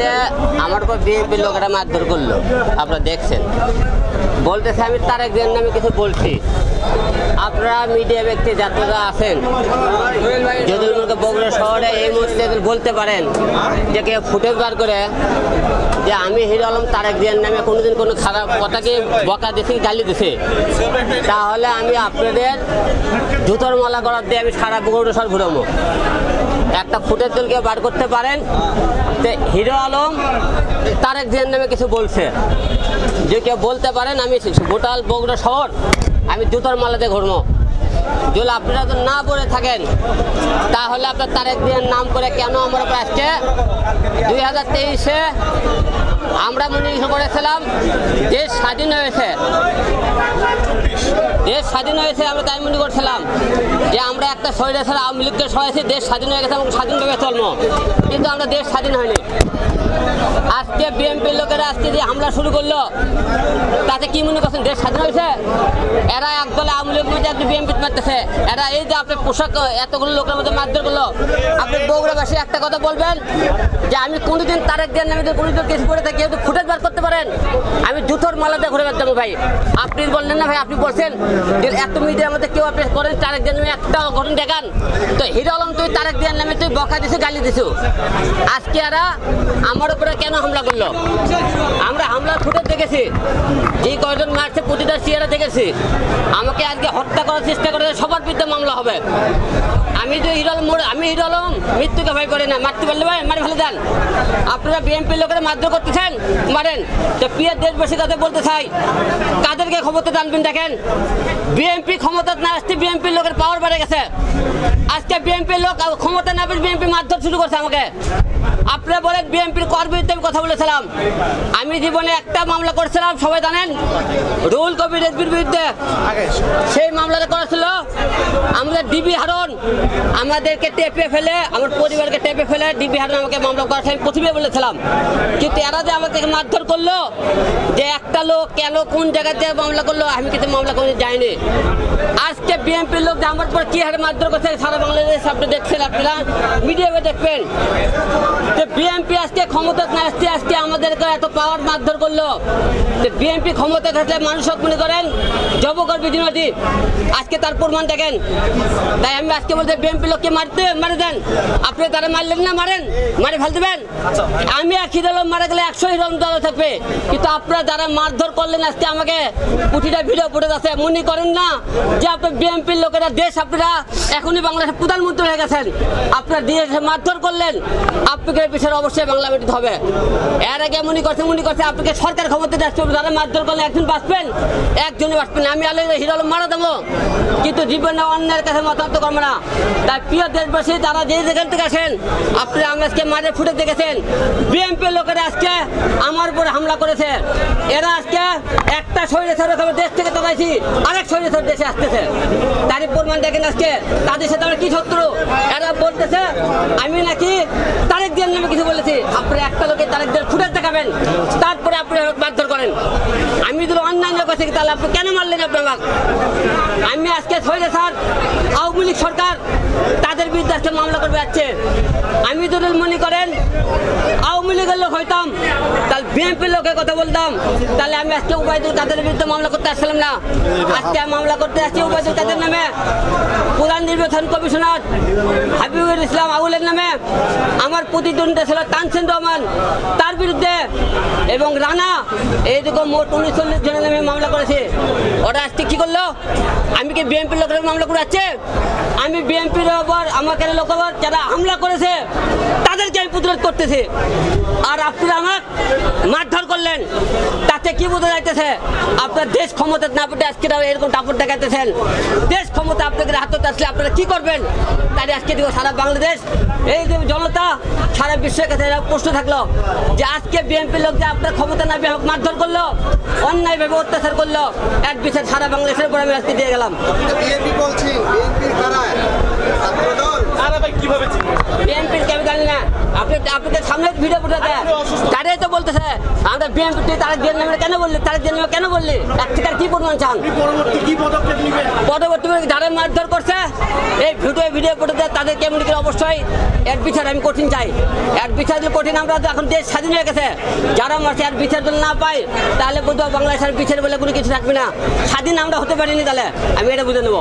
যে আমার উপর বিএনপির লোকেরা মারধর করল। আপনারা দেখছেন। বলতেছে আমি তারেক জিয়ার নামে কিছু বলছি। আপনারা মিডিয়া ব্যক্তি যাত্রীরা আছেন। যদি মনে বগুড়া শহরে এই মুহূর্তে বলতে পারেন যে কেউ ফুটেজ বার করে যে আমি হিরো আলম তারেক জিয়ার নামে কোনোদিন কোনো খারাপ কথাকে বকা দিছি, গালি দিছি, তাহলে আমি আপনাদের জুতোর মালা করার দিয়ে আমি সারা বগুড়া শহর ঘুরাবো। একটা ফুটেজ দলকে বার করতে পারেন। হিরো আলম, তারেক জিয়ার নামে কিছু বলছে। যে কেউ বলতে পারেন, আমি গোটাল বগুড়া শহর, আমি জুতোর মালাতে ঘুরবো। যদি আপনারা তো না বলে থাকেন, তাহলে আপনার তারেক দিনের নাম করে কেন আমরা আজকে দুই হাজার তেইশে আমরা মনে করেছিলাম দেশ স্বাধীন হয়েছে। দেশ স্বাধীন হয়েছে আমরা তাই মনে করছিলাম যে আমরা একটা শরীরে ছাড়া আওয়ামী লীগকে সরাইছি দেশ স্বাধীন হয়ে গেছে এবং স্বাধীনভাবে চলবো। কিন্তু আমরা দেশ স্বাধীন হয়নি। আজকে বিএনপির লোকেরা আজকে যে হামলা শুরু করল, তাতে কি মনে করছেন দেশ স্বাধীন হয়েছে? এরা একদলে আওয়ামী লীগ মধ্যে একটু বিএনপি মারতেছে। এরা এই যে আপনার পোশাক, এতগুলো লোকের মধ্যে মারধর করল, আপনি বগুড়াবাসী একটা কথা বলবেন যে আমি কোনোদিন তারেক দেন আমি যদি কোনোদিন কেস করে থাকি একটু ফুটেজ বার করতে পারেন, আমি জুতোর মালাতে ঘুরে বেড়াতাম ভাই। আপনি বললেন না ভাই, আপনি বলছেন যে এত মিডিয়ার মধ্যে কেউ আপনি করেন, তারেক দেন নামে একটা ঘটনা দেখান। তো হিরো আলম, তুই তারেক দেন নামে তুই বকা দিছো, গালি দিছো। আজকে এরা আমার উপরে কেন হামলা করল? আমরা হামলার ফুটেজ দেখেছি। যে কয়জন মারছে, প্রতিটা চেয়ারে দেখেছি। আমাকে আজকে হত্যা করার চেষ্টা করে সবার বিরুদ্ধে মামলা হবে। আমি তো হিরো আলম আমি হিরো মৃত্যুকে ভয় করি না। মারতে পারলে ভাই, মারি ফেলে দেন। আপনারা বিএনপির লোকেরা মারধর করতেছেন? মারেন। তো পিয়ার দেশবাসী কাদের বলতে চাই, কাদেরকে ক্ষমতা টানবেন দেখেন? বিএনপি ক্ষমতা না আসতে বিএনপির লোকের পাওয়ার বেড়ে গেছে। আজকে বিএনপির লোক ক্ষমতা না বিএনপি মারধর শুরু করছে আমাকে। আপনারা বলেন বিএনপির কর বিরুদ্ধে আমি কথা বলেছিলাম। আমি জীবনে একটা মামলা করেছিলাম, সবাই জানেন? রুল কবির রেজবির বিরুদ্ধে। সেই মামলাটা করেছিল আমাদের ডিবি হারন আমাদেরকে টেপে ফেলে, আমার পরিবারকে টেপে ফেলে ডিবি হারন আমাকে মামলা করাছে। আমি প্রথমে বলেছিলাম, কিন্তু এরা যে আমাদেরকে মারধর করল, যে একটা লোক কেন কোন জায়গাতে মামলা করল, আমি কিন্তু মামলা করে যাইনি। আজকে বিএনপির লোক যে আমার পর কি হারে মারধর করছে, সারা বাংলাদেশ আপনি দেখছেন আপনারা মিডিয়াতে দেখবেন। যে বিএনপি আজকে ক্ষমতা না আসতে, আজকে আমাদেরকে এত পাওয়ার মারধর করল। যে বিএনপি ক্ষমতা থাকলে মানুষ মনে করেন জবকর বিধিনতি আজকে তার প্রমাণ দেখেন। তাই আমি আজকে বলতে বিএনপি লোককে মারতে, মারে দেন। আপনি তারা মারলেন না, মারেন, মারে ফেল দেবেন। আমি এক হিরো মারা গেলে একশো হিরো দল থাকবে। কিন্তু আপনারা যারা মারধর করলেন আজকে আমাকে প্রতিটা ভিডিও ফুটে আছে মনে করেন না যে আপনার বিএনপির লোকেরা, দেশ আপনারা, এখনই বাংলাদেশের প্রধানমন্ত্রী হয়ে গেছেন। আপনারা দিয়ে মারধর করলেন। আপনাকে এর পিছনে অবশ্যই বাংলা বেটিতে হবে। এর আগে মনে করছে মনে করছে, আপনাকে সরকার ক্ষমতা আসতে হবে যারা মারধর করলে একজন বাঁচবেন? একজনই বাঁচবেন আমি আলো হিরো আলম মারা দেবো কিন্তু জীবনে অন্যের কাছে মতামত করব না। তাই প্রিয় দেশবাসী, যারা যে যেখান থেকে আসেন আপনি আজকে মাঝে ফুটে দেখেছেন। বিএনপি লোকেরা আজকে আমার উপরে হামলা করেছে। এরা আজকে একটা শরীরে ছাড়া দেশ থেকে তোলাইছি আরেক শরীরে ছাড়া দেশে আসতেছে। তারই প্রমাণ দেখেন আজকে। তাদের সাথে আমরা কি শত্রু? এরা বলতেছে, আমি নাকি তারেক দিয়ে নামে কিছু বলেছি আপনি একটা লোকের তারেক দিয়ে ফুটে দেখাবেন, তারপরে আপনি মারধর করেন। আমি যদি অন্যান্য কথা তাহলে আপনি কেন মারলেন আপনি আমাকে? আমি আজকে শরীরে স্যার, আওয়ামী লীগ সরকার তাদের বিরুদ্ধে আজকে মামলা করবে যাচ্ছে। আমি যদি মনে করেন, আওয়ামী লীগের লোক হইতাম, তাহলে বিএনপির লোকের কথা বলতাম, তাহলে আমি আজকে উপায়দুল কাদের বিরুদ্ধে মামলা করতে আসছিলাম না। আজকে মামলা করতে আসছি উপায়দুল কাদের নামে। প্রধান নির্বাচন কমিশনার হাবিবুল ইসলাম আউলের নামে। আমার প্রতিদ্বন্দ্বী ছিল তানসেন রহমান, তার বিরুদ্ধে। এবং রানা এইরকম মোট উনচল্লিশ জনের নামে মামলা করেছে। ওরা আজকে কি করল? আমি কি বিএনপির লোকের মামলা করে যাচ্ছে আমি বিএনপির ওপর আমাকে লোক ওপর যারা হামলা করেছে, তাদেরকে আমি প্রতিরোধ করতেছি। আর আপনারা আমার মারধর করলেন। তাতে কি বোঝা যাইতেছে? আপনার দেশ ক্ষমতা না পেটে আজকে এরকম টাপট দেখাইতেছেন। দেশ ক্ষমতা আপনাদের হাতে আসলে আপনারা কি করবেন? তাই আজকে দেখো সারা বাংলাদেশ। এই যে জনতা, সারা বিশ্বের কাছে প্রশ্ন থাকল যে আজকে বিএনপির লোক যে আপনার ক্ষমতা না আমাকে মারধর করল? অন্যায়ভাবে অত্যাচার করল এক বিচার সারা বাংলাদেশের উপর আমি আজকে দিয়ে গেলাম। বলছি কীভাবে বিএনপির জানি না। আপনি আপনাদের সামনে ভিডিও তারাই তো বলতেছে আমাদের বিএনপি তারা জেল কেন বললি? তারা জেল নেবে কেন বললি? এক থেকে আর কি পরিমাণ চান? পরবর্তী কি পদক্ষেপ যারা মারধর করছে। এই ভিডিও তাদের কেমন অবশ্যই এর বিচার আমি কঠিন চাই। এর বিচার দিলে কঠিন আমরা এখন দেশ স্বাধীন হয়ে গেছে। যারা মারছে এর বিচার যদি না পাই তাহলে বুঝব বাংলাদেশের বিচার বলে কোনো কিছু থাকবে না। স্বাধীন আমরা হতে পারিনি তাহলে। আমি এটা বুঝে নেব।